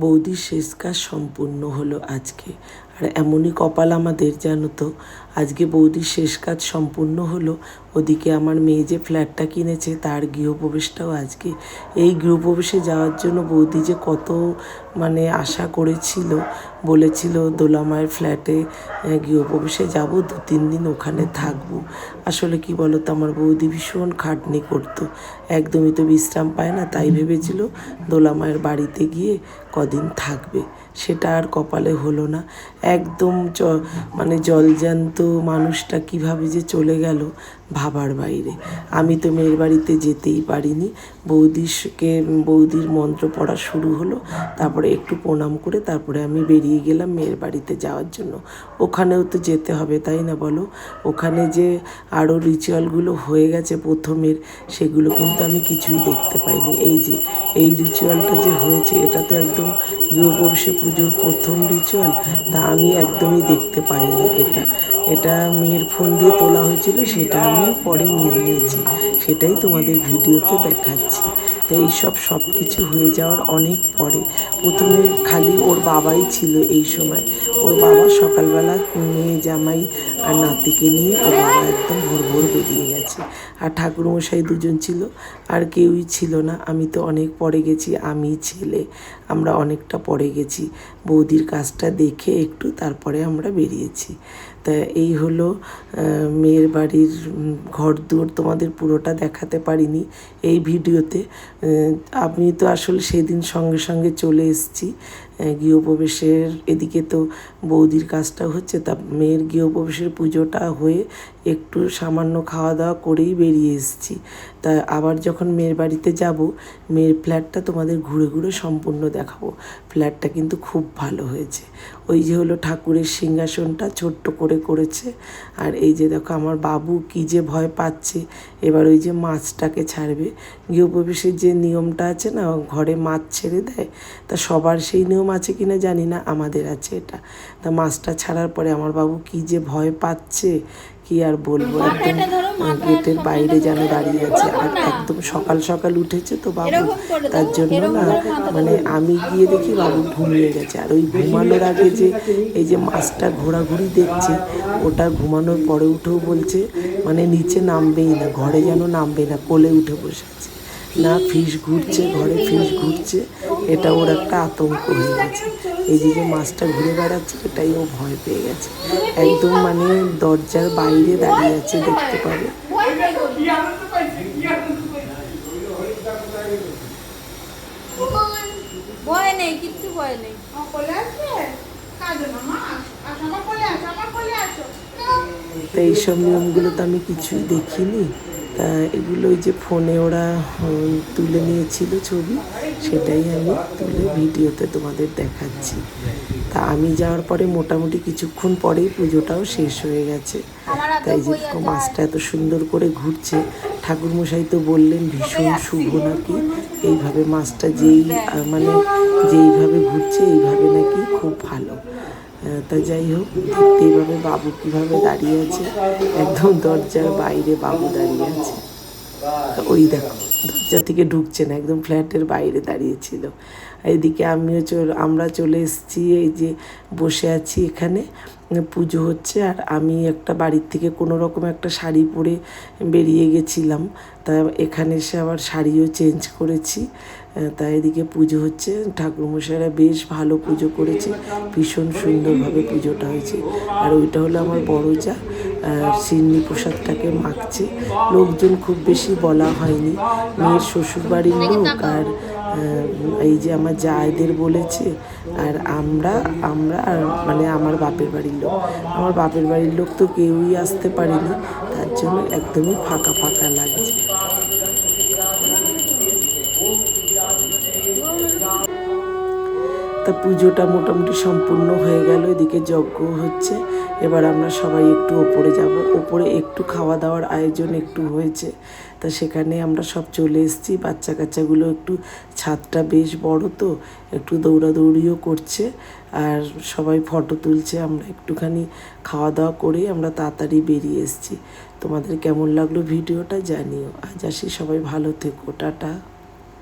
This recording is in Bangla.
বৌদির শেষ কাজ সম্পূর্ণ হলো আজকে। আর এমনই কপাল আমাদের জানো তো। আজকে বৌদির শেষ কাজ সম্পূর্ণ হলো। ওদিকে আমার মেয়ে যে ফ্ল্যাটটা কিনেছে, তার গৃহপ্রবেশটাও আজকে। এই গৃহপ্রবেশে যাওয়ার জন্য বৌদি যে কত মানে আশা করেছিল, বলেছিল দোলামায়ের ফ্ল্যাটে গৃহপ্রবেশে যাব, দু, তিন দিন ওখানে থাকব। আসলে কি বলো তো আমার বৌদি ভীষণ খাটনি করতো। একদমই তো বিশ্রাম পায় না, তাই ভেবেছিল দোলামায়ের বাড়িতে গিয়ে কদিন থাকবে। সেটা আর কপালে হলো না। একদম চ মানে জলজ্যান্ত মানুষটা কীভাবে যে চলে গেল ভাবার বাইরে। আমি তো মেয়ের বাড়িতে যেতেই পারিনি। বৌদিকে বৌদির মন্ত্র পড়া শুরু হলো, তারপরে একটু প্রণাম করে তারপরে আমি বেরিয়ে গেলাম মেয়ের বাড়িতে যাওয়ার জন্য। ওখানেও তো যেতে হবে, তাই না বলো? ওখানে যে আরও রিচুয়ালগুলো হয়ে গেছে প্রথমের, সেগুলো কিন্তু আমি কিছুই দেখতে পাইনি। এই যে, এই রিচুয়ালটা যে হয়েছে, এটা তো একদম গৃহপ্রবেশে পুজোর প্রথম রিচুয়াল, তা আমি একদমই দেখতে পাইনি এটা। এটা মেয়ের ফোন দিয়ে তোলা হয়েছিল, সেটা আমি পরে নিয়ে নিয়েছি। সেটাই তোমাদের ভিডিওতে দেখাচ্ছি। তো এইসব সব কিছু হয়ে যাওয়ার অনেক পরে, প্রথমে খালি ওর বাবাই ছিল এই সময়। ওর বাবা সকালবেলা মেয়ে জামাই আর নাতিকে নিয়ে ওর বাবা একদম ভোর ভোর বেরিয়ে গেছে। আর ঠাকুরমশাই দুজন ছিল, আর কেউই ছিল না। আমি তো অনেক পরে গেছি, আমি ছেলে, আমরা অনেকটা পরে গেছি। বৌদির কাজটা দেখে একটু তারপরে আমরা বেরিয়েছি। তা এই হলো মেয়ের বাড়ির ঘর দুয়ার তোমাদের পুরোটা দেখাতে পারিনি এই ভিডিওতে। আমি তো আসলে সেদিন সঙ্গে সঙ্গে চলে এসেছি। গৃহপ্রবেশের এদিকে তো বৌদির কাজটা হচ্ছে, তা মেয়ের গৃহপ্রবেশের পুজোটা হয়ে একটু সামান্য খাওয়া দাওয়া করেই বেরিয়ে এসেছি। তা আবার যখন মেয়ের বাড়িতে যাব, মেয়ের ফ্ল্যাটটা তোমাদের ঘুরে ঘুরে সম্পূর্ণ দেখাবো। ফ্ল্যাটটা কিন্তু খুব ভালো হয়েছে। ওই যে হলো ঠাকুরের সিংহাসনটা ছোট্ট করে করেছে, আর এই যে দেখো আমার বাবু কি যে ভয় পাচ্ছে, এবার ওই যে মাছটাকে ছাড়বে। গৃহপ্রবেশের যে নিয়মটা আছে না, ঘরে মাছ ছেড়ে দেয়, তা সবার সেই নিয়ম আছে কি না জানি না আমাদের আছে এটা। তা মাছটা ছাড়ার পরে আমার বাবু কি যে ভয় পাচ্ছে কি আর বলব? একদম গেটের বাইরে যেন দাঁড়িয়ে আছে। আর একদম সকাল সকাল উঠেছে তো বাবু। তার জন্য না মানে আমি গিয়ে দেখি বাবু ঘুমিয়ে গেছে। আর ওই ঘুমানোর আগে যে এই যে মাছটা ঘোরাঘুরি দেখছে ওটা ঘুমানোর পরে উঠেও বলছে মানে নিচে নামবেই না ঘরে যেন নামবে না কোলে উঠে বসে আছে। না ফিস ঘুরছে ঘরে ফিস ঘুরছে। এটা ওর একটা আতঙ্ক হয়ে গেছে। এই যে যে মাছটা ঘুরে বেড়াচ্ছে এটাই ও ভয় পেয়ে গেছে। একদম মানে দরজার বাইরে দাঁড়িয়ে আছে দেখতে পাবে। ভয় নেই কিচ্ছু ভয় এইসব নিয়মগুলো তো আমি কিছুই দেখিনি। তা এগুলো ওই যে ফোনে ওরা তুলে নিয়েছিল ছবি সেটাই আমি তুলে ভিডিওতে তোমাদের দেখাচ্ছি। তা আমি যাওয়ার পরে মোটামুটি কিছুক্ষণ পরেই পুজোটাও শেষ হয়ে গেছে। তাই যে মাছটা এত সুন্দর করে ঘুরছে ঠাকুরমশাই তো বললেন ভীষণ শুভ নাকি? এইভাবে মাছটা যেই মানে যেইভাবে ঘুরছে এইভাবে নাকি খুব ভালো। তা যাই হোক দেখতেই বাবু কীভাবে দাঁড়িয়ে আছে? একদম দরজার বাইরে বাবু দাঁড়িয়ে আছে। ওই দেখো, দরজা থেকে ঢুকছে না, একদম ফ্ল্যাটের বাইরে দাঁড়িয়েছিল। এদিকে আমিও চল, আমরা চলে এসেছি, এই যে বসে আছি এখানে। পুজো হচ্ছে। আর আমি একটা বাড়ির থেকে কোনো রকম একটা শাড়ি পরে বেরিয়ে গেছিলাম। তা এখানে এসে আবার শাড়িও চেঞ্জ করেছি। আহ, তা এদিকে পুজো হচ্ছে। ঠাকুরমশাইরা বেশ ভালো পুজো করেছে। ভীষণ সুন্দরভাবে পুজোটা হয়েছে। আর ওইটা হলো আমার বড় যা। সিন্নি প্রসাদটাকে মাখছে। লোকজন খুব বেশি বলা হয়নি। মেয়ের শ্বশুরবাড়ির লোক আর এই যে আমার জায়দের বলেছে, আর আমরা আমরা আর মানে আমার বাপের বাড়ির লোক। আমার বাপের বাড়ির লোক তো কেউই আসতে পারেনি, তার জন্য একদমই ফাঁকা ফাঁকা লাগছে। তা পুজোটা মোটামুটি সম্পূর্ণ হয়ে গেল, এদিকে যজ্ঞ হচ্ছে। এবার আমরা সবাই একটু ওপরে যাব। ওপরে একটু খাওয়া দাওয়ার আয়োজন একটু হয়েছে। তা সেখানে আমরা সব চলে এসেছি। বাচ্চা কাচ্চাগুলো একটু ছাদটা বেশ বড় তো, একটু দৌড়াদৌড়িও করছে। আর সবাই ফটো তুলছে, আমরা একটুখানি খাওয়া দাওয়া করেই আমরা তাড়াতাড়ি বেরিয়ে এসেছি। তোমাদের কেমন লাগল ভিডিওটা জানিও। আজ আসি, সবাই ভালো থেকো, টাটা।